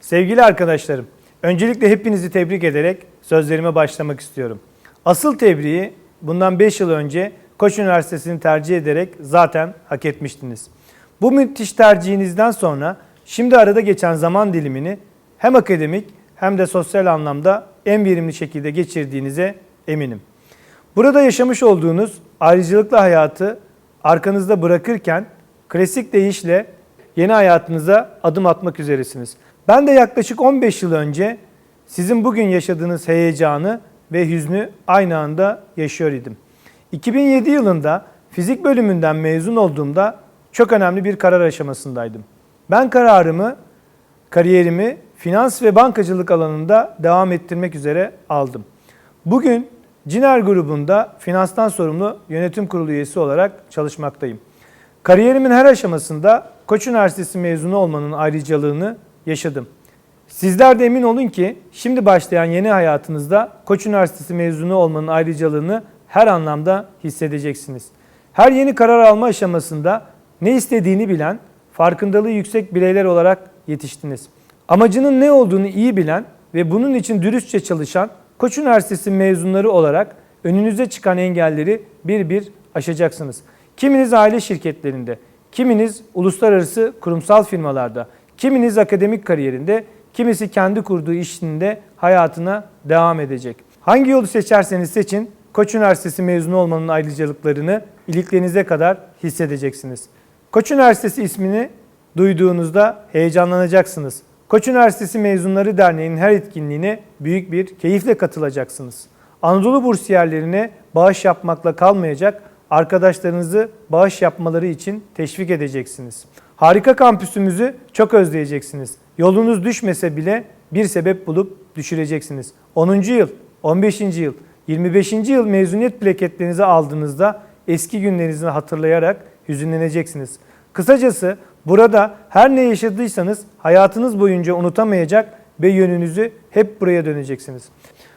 Sevgili arkadaşlarım, öncelikle hepinizi tebrik ederek sözlerime başlamak istiyorum. Asıl tebriği bundan 5 yıl önce Koç Üniversitesi'ni tercih ederek zaten hak etmiştiniz. Bu müthiş tercihinizden sonra şimdi arada geçen zaman dilimini hem akademik hem de sosyal anlamda en verimli şekilde geçirdiğinize eminim. Burada yaşamış olduğunuz ayrıcalıklı hayatı arkanızda bırakırken klasik deyişle yeni hayatınıza adım atmak üzeresiniz. Ben de yaklaşık 15 yıl önce sizin bugün yaşadığınız heyecanı ve hüznü aynı anda yaşıyor idim. 2007 yılında fizik bölümünden mezun olduğumda çok önemli bir karar aşamasındaydım. Ben kararımı, kariyerimi finans ve bankacılık alanında devam ettirmek üzere aldım. Bugün Ciner grubunda finanstan sorumlu yönetim kurulu üyesi olarak çalışmaktayım. Kariyerimin her aşamasında Koç Üniversitesi mezunu olmanın ayrıcalığını yaşadım. Sizler de emin olun ki şimdi başlayan yeni hayatınızda Koç Üniversitesi mezunu olmanın ayrıcalığını her anlamda hissedeceksiniz. Her yeni karar alma aşamasında ne istediğini bilen, farkındalığı yüksek bireyler olarak yetiştiniz. Amacının ne olduğunu iyi bilen ve bunun için dürüstçe çalışan Koç Üniversitesi mezunları olarak önünüze çıkan engelleri bir bir aşacaksınız. Kiminiz aile şirketlerinde, kiminiz uluslararası kurumsal firmalarda, kiminiz akademik kariyerinde, kimisi kendi kurduğu işinde hayatına devam edecek. Hangi yolu seçerseniz seçin, Koç Üniversitesi mezunu olmanın ayrıcalıklarını iliklerinize kadar hissedeceksiniz. Koç Üniversitesi ismini duyduğunuzda heyecanlanacaksınız. Koç Üniversitesi Mezunları Derneği'nin her etkinliğine büyük bir keyifle katılacaksınız. Anadolu bursiyerlerine bağış yapmakla kalmayacak, arkadaşlarınızı bağış yapmaları için teşvik edeceksiniz. Harika kampüsümüzü çok özleyeceksiniz. Yolunuz düşmese bile bir sebep bulup düşüreceksiniz. 10. yıl, 15. yıl, 25. yıl mezuniyet plaketlerinizi aldığınızda eski günlerinizi hatırlayarak hüzünleneceksiniz. Kısacası burada her ne yaşadıysanız hayatınız boyunca unutamayacak ve yönünüzü hep buraya döneceksiniz.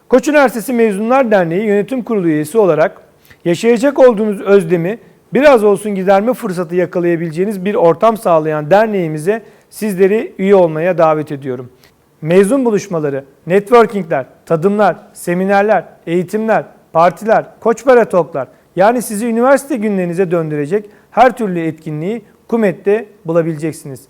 Koç Üniversitesi Mezunlar Derneği Yönetim Kurulu üyesi olarak yaşayacak olduğunuz özlemi biraz olsun giderme fırsatı yakalayabileceğiniz bir ortam sağlayan derneğimize sizleri üye olmaya davet ediyorum. Mezun buluşmaları, networkingler, tadımlar, seminerler, eğitimler, partiler, koç para toklar yani sizi üniversite günlerinize döndürecek her türlü etkinliği Kumet'te bulabileceksiniz.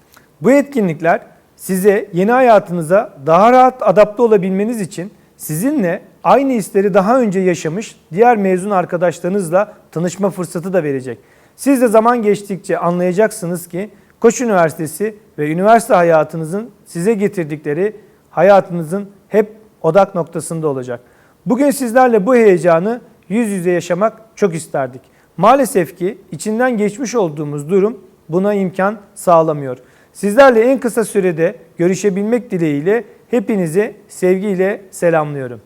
Bu etkinlikler size yeni hayatınıza daha rahat adapte olabilmeniz için sizinle aynı hisleri daha önce yaşamış diğer mezun arkadaşlarınızla tanışma fırsatı da verecek. Siz de zaman geçtikçe anlayacaksınız ki Koç Üniversitesi ve üniversite hayatınızın size getirdikleri hayatınızın hep odak noktasında olacak. Bugün sizlerle bu heyecanı yüz yüze yaşamak çok isterdik. Maalesef ki içinden geçmiş olduğumuz durum buna imkan sağlamıyor. Sizlerle en kısa sürede görüşebilmek dileğiyle hepinizi sevgiyle selamlıyorum.